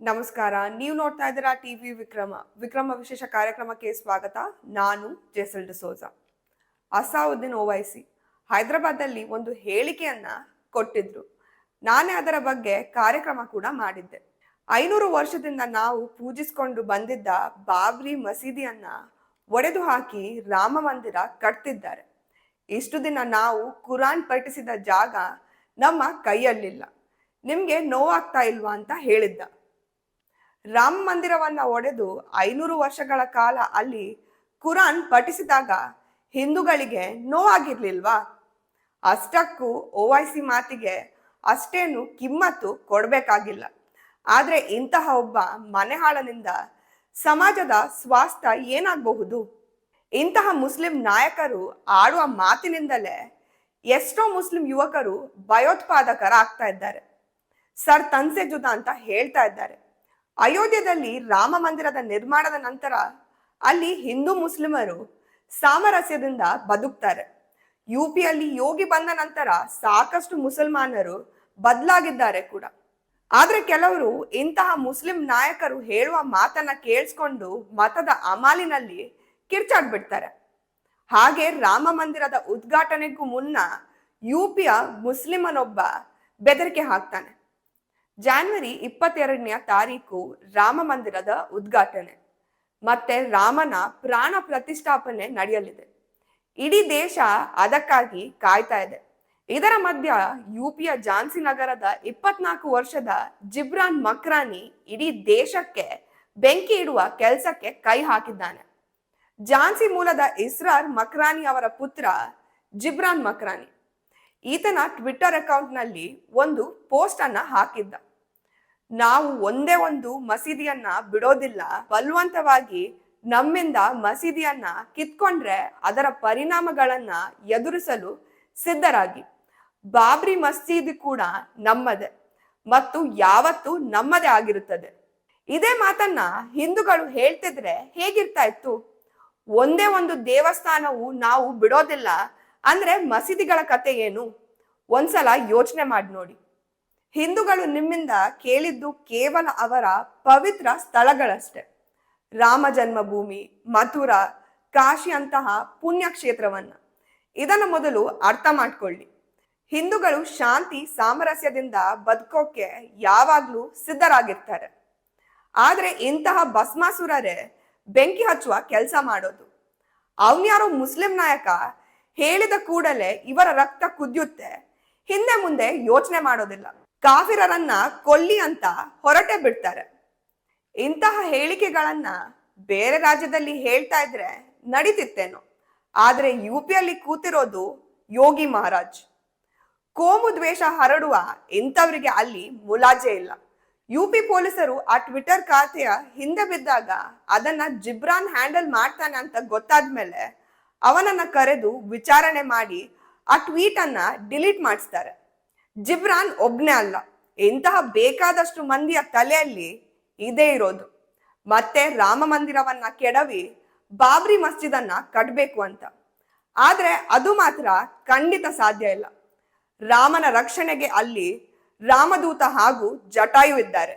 ನಮಸ್ಕಾರ. ನೀವು ನೋಡ್ತಾ ಇದ್ದೀರಾ ಟಿವಿ ವಿಕ್ರಮ. ವಿಕ್ರಮ ವಿಶೇಷ ಕಾರ್ಯಕ್ರಮಕ್ಕೆ ಸ್ವಾಗತ. ನಾನು ಜೆಸಲ್ ಡಿಸೋಜ ಅಸಾವುದ್ದೀನ್ ಓವೈಸಿ. ಹೈದರಾಬಾದಲ್ಲಿ ಒಂದು ಹೇಳಿಕೆಯನ್ನ ಕೊಟ್ಟಿದ್ರು. ನಾನೇ ಅದರ ಬಗ್ಗೆ ಕಾರ್ಯಕ್ರಮ ಕೂಡ ಮಾಡಿದ್ದೆ. ಐನೂರು ವರ್ಷದಿಂದ ನಾವು ಪೂಜಿಸಿಕೊಂಡು ಬಂದಿದ್ದ ಬಾಬ್ರಿ ಮಸೀದಿಯನ್ನ ಒಡೆದು ಹಾಕಿ ರಾಮ ಮಂದಿರ ಕಟ್ತಿದ್ದಾರೆ. ಇಷ್ಟು ದಿನ ನಾವು ಕುರಾನ್ ಪಠಿಸಿದ ಜಾಗ ನಮ್ಮ ಕೈಯಲ್ಲಿಲ್ಲ. ನಿಮ್ಗೆ ನೋವಾಗ್ತಾ ಇಲ್ವಾ ಅಂತ ಹೇಳಿದ್ದ. ರಾಮ ಮಂದಿರವನ್ನ ಒಡೆದು ಐನೂರು ವರ್ಷಗಳ ಕಾಲ ಅಲ್ಲಿ ಕುರಾನ್ ಪಠಿಸಿದಾಗ ಹಿಂದೂಗಳಿಗೆ ನೋವಾಗಿರ್ಲಿಲ್ವಾ? ಅಷ್ಟಕ್ಕೂ ಓವೈಸಿ ಮಾತಿಗೆ ಅಷ್ಟೇನು ಕಿಮ್ಮತ್ತು ಕೊಡಬೇಕಾಗಿಲ್ಲ. ಆದರೆ ಇಂತಹ ಒಬ್ಬ ಮನೆಹಾಳನಿಂದ ಸಮಾಜದ ಸ್ವಾಸ್ಥ್ಯ ಏನಾಗಬಹುದು? ಇಂತಹ ಮುಸ್ಲಿಂ ನಾಯಕರು ಆಡುವ ಮಾತಿನಿಂದಲೇ ಎಷ್ಟೋ ಮುಸ್ಲಿಂ ಯುವಕರು ಭಯೋತ್ಪಾದಕರಾಗ್ತಾ ಇದ್ದಾರೆ. ಸರ್ ತನ್ಸೆ ಜುದಾ ಅಂತ ಹೇಳ್ತಾ ಇದ್ದಾರೆ. ಅಯೋಧ್ಯದಲ್ಲಿ ರಾಮ ಮಂದಿರದ ನಿರ್ಮಾಣದ ನಂತರ ಅಲ್ಲಿ ಹಿಂದೂ ಮುಸ್ಲಿಮರು ಸಾಮರಸ್ಯದಿಂದ ಬದುಕ್ತಾರೆ. ಯು ಪಿಯಲ್ಲಿ ಯೋಗಿ ಬಂದ ನಂತರ ಸಾಕಷ್ಟು ಮುಸಲ್ಮಾನರು ಬದಲಾಗಿದ್ದಾರೆ ಕೂಡ. ಆದ್ರೆ ಕೆಲವರು ಇಂತಹ ಮುಸ್ಲಿಂ ನಾಯಕರು ಹೇಳುವ ಮಾತನ್ನ ಕೇಳಿಸ್ಕೊಂಡು ಮತದ ಅಮಾಲಿನಲ್ಲಿ ಕಿರ್ಚಾಡ್ಬಿಡ್ತಾರೆ. ಹಾಗೆ ರಾಮ ಮಂದಿರದ ಉದ್ಘಾಟನೆಗೂ ಮುನ್ನ ಯು ಪಿಯ ಮುಸ್ಲಿಮನೊಬ್ಬ ಬೆದರಿಕೆ ಹಾಕ್ತಾನೆ. ಜಾನ್ವರಿ ಇಪ್ಪತ್ತೆರಡನೆಯ ತಾರೀಕು ರಾಮ ಮಂದಿರದ ಉದ್ಘಾಟನೆ. ಮತ್ತೆ ರಾಮನ ಪ್ರಾಣ ಪ್ರತಿಷ್ಠಾಪನೆ ನಡೆಯಲಿದೆ. ಇಡೀ ದೇಶ ಅದಕ್ಕಾಗಿ ಕಾಯ್ತಾ ಇದೆ. ಇದರ ಮಧ್ಯ ಯುಪಿಯ ಝಾನ್ಸಿ ನಗರದ ಇಪ್ಪತ್ನಾಲ್ಕು ವರ್ಷದ ಜಿಬ್ರಾನ್ ಮಕ್ರಾನಿ ಇಡೀ ದೇಶಕ್ಕೆ ಬೆಂಕಿ ಇಡುವ ಕೆಲಸಕ್ಕೆ ಕೈ ಹಾಕಿದ್ದಾನೆ. ಝಾನ್ಸಿ ಮೂಲದ ಇಸ್ರಾರ್ ಮಕ್ರಾನಿ ಅವರ ಪುತ್ರ ಜಿಬ್ರಾನ್ ಮಕ್ರಾನಿ. ಈತನ ಟ್ವಿಟ್ಟರ್ ಅಕೌಂಟ್ನಲ್ಲಿ ಒಂದು ಪೋಸ್ಟ್ ಅನ್ನ ಹಾಕಿದ್ದ. ನಾವು ಒಂದೇ ಒಂದು ಮಸೀದಿಯನ್ನ ಬಿಡೋದಿಲ್ಲ. ಬಲವಂತವಾಗಿ ನಮ್ಮಿಂದ ಮಸೀದಿಯನ್ನ ಕಿತ್ಕೊಂಡ್ರೆ ಅದರ ಪರಿಣಾಮಗಳನ್ನ ಎದುರಿಸಲು ಸಿದ್ಧರಾಗಿ. ಬಾಬ್ರಿ ಮಸೀದಿ ಕೂಡ ನಮ್ಮದೇ ಮತ್ತು ಯಾವತ್ತೂ ನಮ್ಮದೇ ಆಗಿರುತ್ತದೆ. ಇದೇ ಮಾತನ್ನ ಹಿಂದೂಗಳು ಹೇಳ್ತಿದ್ರೆ ಹೇಗಿರ್ತಾ ಇತ್ತು? ಒಂದೇ ಒಂದು ದೇವಸ್ಥಾನವು ನಾವು ಬಿಡೋದಿಲ್ಲ ಅಂದ್ರೆ ಮಸೀದಿಗಳ ಕತೆ ಏನು? ಒಂದ್ಸಲ ಯೋಚನೆ ಮಾಡಿ ನೋಡಿ. ಹಿಂದೂಗಳು ನಿಮ್ಮಿಂದ ಕೇಳಿದ್ದು ಕೇವಲ ಅವರ ಪವಿತ್ರ ಸ್ಥಳಗಳಷ್ಟೇ. ರಾಮ ಜನ್ಮಭೂಮಿ, ಮಥುರಾ, ಕಾಶಿ ಅಂತಹ ಪುಣ್ಯಕ್ಷೇತ್ರವನ್ನ. ಇದನ್ನ ಮೊದಲು ಅರ್ಥ ಮಾಡ್ಕೊಳ್ಳಿ. ಹಿಂದೂಗಳು ಶಾಂತಿ ಸಾಮರಸ್ಯದಿಂದ ಬದುಕೋಕೆ ಯಾವಾಗ್ಲೂ ಸಿದ್ಧರಾಗಿರ್ತಾರೆ. ಆದ್ರೆ ಇಂತಹ ಭಸ್ಮಾಸುರರೇ ಬೆಂಕಿ ಹಚ್ಚುವ ಕೆಲಸ ಮಾಡೋದು. ಅವನ್ಯಾರೋ ಮುಸ್ಲಿಂ ನಾಯಕ ಹೇಳಿದ ಕೂಡಲೇ ಇವರ ರಕ್ತ ಕುದಿಯುತ್ತೆ. ಹಿಂದೆ ಮುಂದೆ ಯೋಚನೆ ಮಾಡೋದಿಲ್ಲ. ಕಾಫಿರರನ್ನ ಕೊಲ್ಲಿ ಅಂತ ಹೊರಟೆ ಬಿಡ್ತಾರೆ. ಇಂತಹ ಹೇಳಿಕೆಗಳನ್ನ ಬೇರೆ ರಾಜ್ಯದಲ್ಲಿ ಹೇಳ್ತಾ ಇದ್ರೆ ನಡೀತಿತ್ತೇನೋ. ಆದ್ರೆ ಯು ಪಿಯಲ್ಲಿ ಕೂತಿರೋದು ಯೋಗಿ ಮಹಾರಾಜ್. ಕೋಮು ದ್ವೇಷ ಹರಡುವ ಇಂಥವರಿಗೆ ಅಲ್ಲಿ ಮುಲಾಜೆ ಇಲ್ಲ. ಯು ಪಿ ಪೊಲೀಸರು ಆ ಟ್ವಿಟರ್ ಖಾತೆಯ ಹಿಂದೆ ಬಿದ್ದಾಗ ಅದನ್ನ ಜಿಬ್ರಾನ್ ಹ್ಯಾಂಡಲ್ ಮಾಡ್ತಾನೆ ಅಂತ ಗೊತ್ತಾದ್ಮೇಲೆ ಅವನನ್ನ ಕರೆದು ವಿಚಾರಣೆ ಮಾಡಿ ಆ ಟ್ವೀಟ್ ಅನ್ನ ಡಿಲೀಟ್ ಮಾಡಿಸ್ತಾರೆ. ಜಿಬ್ರಾನ್ ಒಬ್ನೇ ಅಲ್ಲ. ಇಂತಹ ಬೇಕಾದಷ್ಟು ಮಂದಿಯ ತಲೆಯಲ್ಲಿ ಇದೇ ಇರೋದು. ಮತ್ತೆ ರಾಮ ಮಂದಿರವನ್ನ ಕೆಡವಿ ಬಾಬ್ರಿ ಮಸ್ಜಿದನ್ನ ಕಟ್ಬೇಕು ಅಂತ. ಆದ್ರೆ ಅದು ಮಾತ್ರ ಖಂಡಿತ ಸಾಧ್ಯ ಇಲ್ಲ. ರಾಮನ ರಕ್ಷಣೆಗೆ ಅಲ್ಲಿ ರಾಮದೂತ ಹಾಗೂ ಜಟಾಯು ಇದ್ದಾರೆ.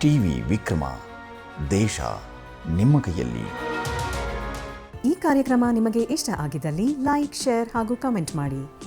ಟಿವಿ ವಿಕ್ರಮ ದೇಶ ನಿಮ್ಮ ಕೈಯಲ್ಲಿ. ಈ ಕಾರ್ಯಕ್ರಮ ನಿಮಗೆ ಇಷ್ಟ ಆಗಿದ್ದಲ್ಲಿ ಲೈಕ್ ಶೇರ್ ಹಾಗೂ ಕಮೆಂಟ್ ಮಾಡಿ.